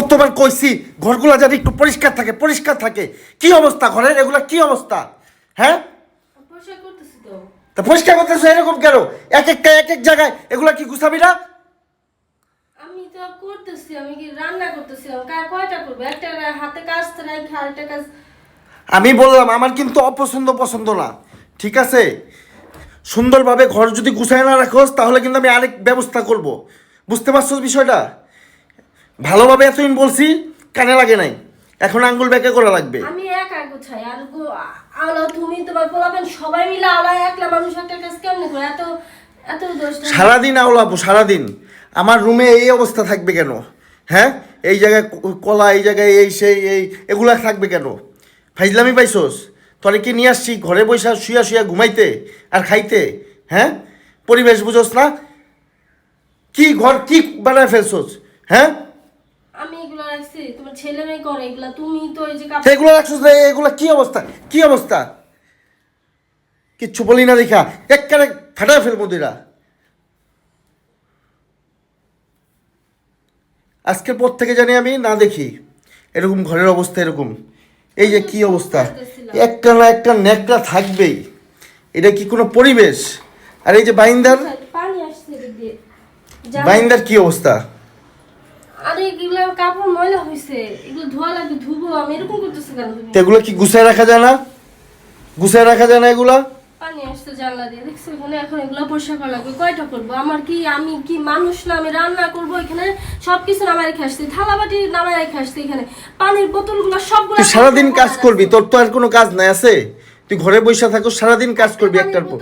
কতবার কইছি ঘরগুলো যাতে একটু পরিষ্কার থাকে পরিষ্কার থাকে। কি অবস্থা ঘরের? এগুলা কি অবস্থা? হ্যাঁ? করতেছি তো। তা পরিষ্কার করতেছো এরকম কেন? এক একটা এক এক জায়গায় এগুলা কি গুছাবি না? আমি তো করতেছি আমি কি রান্না করতেছিলাম কার কয়টা করব? একটা হাতে কাজ তো রাখি আরেকটা কাজ। আমি বললাম আমার কিন্তু অপছন্দ পছন্দ না। ঠিক আছে? সুন্দরভাবে ঘর যদি গুছায় না রাখোস তাহলে কিন্তু আমি আরেক ব্যবস্থা করব। বুঝতে পারছ বিষয়টা? ভালোভাবে এতদিন বলছি কানে লাগে নাই। এখন আঙ্গুল ব্যাকে করা লাগবে। আমি একা গোছাই আর গো- আলো তুমি তোমার পোলাবেন সবাই মিলে আলো একলা মানুষ একটা কাজ কেমনে করে? এত এত দোষ। সারাদিন আওলাবো সারাদিন। আমার রুমে এই অবস্থা থাকবে কেন? হ্যাঁ? এই জায়গায় কলা এই জায়গায় এই সেই এই এগুলা থাকবে কেন? ফাইজলামি পাইছোস? তোরে কি নিয়ে আসছি? ঘরে বসে শুয়া শুয়া ঘুমাইতে আর খাইতে? হ্যাঁ? পরিবেশ বুঝোস না? কি ঘর কি বানায় ফেলছোস? হ্যাঁ? তোমার ছেলে মেয়ে করে এগুলা তুমি তো এই যে কাপড় এগুলো রাখছোস না এগুলা কি অবস্থা? কি অবস্থা? কিচ্ছু বলি না দেখা একবারে ফাটায় ফেলব দিরা আজকের পর থেকে জানি আমি না দেখি এরকম ঘরের অবস্থা এরকম। এই যে কি অবস্থা? একটা না একটা ন্যাকড়া থাকবেই। এটা কি কোনো পরিবেশ? আর এই যে বাইন্দার বাইন্দার কি অবস্থা? আরে এগুলো কাপড় ময়লা হয়েছে এগুলো ধোয়া লাগবে ধুবো আমি এরকম করতেছি কেন তুমি? এগুলো কি গুছায় রাখা যায় না? গুছায় রাখা যায় না এগুলা? পানি আসছে জানলা দিয়ে দেখছ এখানে? এখন এগুলো পরিষ্কার করা লাগবে। কয়টা করব? আমার কি আমি কি মানুষ না? আমি রান্না করব এখানে? সবকিছু নামায় রেখে আসছি থালা বাটি নামায় রেখে আসছি এখানে। পানির বোতলগুলো সবগুলো তুই সারাদিন কাজ করবি তোর তো আর কোনো কাজ নাই আছে? তুই ঘরে বসে থাকো সারাদিন কাজ করবি একটার পর।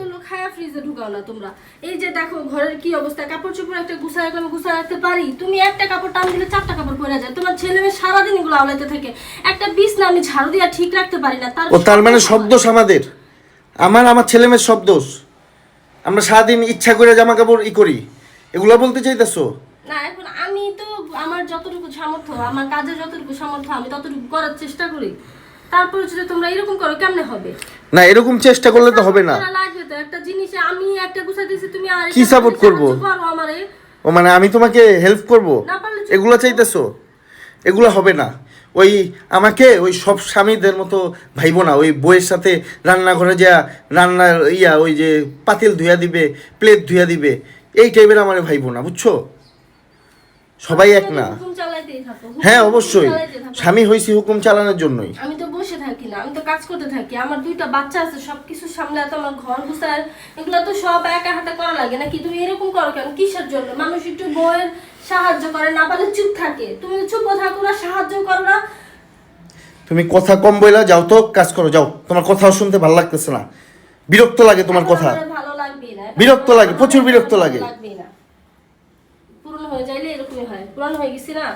ফ্রিজে ঢুকাও না তোমরা। এই যে দেখো ঘরের কি অবস্থা? কাপড় চোপড় একটা গুছা রাখলে আমি গুছা রাখতে পারি? তুমি একটা কাপড় টান দিলে চারটা কাপড় পরে যায়। তোমার ছেলে মেয়ে সারাদিন এগুলো আওলাইতে থাকে। একটা বিছনা আমি ঝাড়ু দিয়া ঠিক রাখতে পারি না তার ও তার মানে সব দোষ আমাদের। আমার আমার ছেলে মেয়ের সব দোষ? আমরা সারাদিন ইচ্ছা করে জামা কাপড় ই করি। এগুলো বলতে চাইতেছো? না এখন আমি তো আমার যতটুকু সামর্থ্য আমার কাজের যতটুকু সামর্থ্য আমি ততটুকু করার চেষ্টা করি। তারপরে যদি তোমরা এরকম করো কেমনে হবে? না এরকম চেষ্টা করলে তো হবে না করা লাগবে তো একটা জিনিস আমি একটা গুছা দিয়েছি তুমি আর কি support করব? ও মানে আমি তোমাকে হেল্প করব? এগুলো চাইতেছো? এগুলো হবে না। ওই আমাকে ওই সব স্বামীদের মতো ভাইবো না। ওই বইয়ের সাথে রান্নাঘরে যা রান্নার ইয়া ওই যে পাতিল ধুয়া দিবে প্লেট ধুয়া দিবে এই টাইপের আমার ভাইবো না বুঝছ? সবাই এক না। হ্যাঁ অবশ্যই। স্বামী হয়েছি হুকুম চালানোর জন্যই। আমি তো তো কাজ করতে থাকি আমার দুইটা বাচ্চা আছে সবকিছু সামলাতে আমার ঘর গুছায় এগুলো তো সব একা হাতে করা লাগে নাকি তুমি এরকম করো কেন? কিসের জন্য? মানুষ একটু বইয়ের সাহায্য করে না পারলে চুপ থাকে। তুমি চুপ থাকো না সাহায্য করো না। তুমি কথা কম বইলা যাও তো কাজ করো যাও। তোমার কথাও শুনতে ভালো লাগতেছে না। বিরক্ত লাগে তোমার কথা। ভালো লাগবেই না। বিরক্ত লাগে, প্রচুর বিরক্ত লাগে। না। পুরনো হয়ে যাইলে এরকমই হয়। পুরানো হয়ে গেছি না?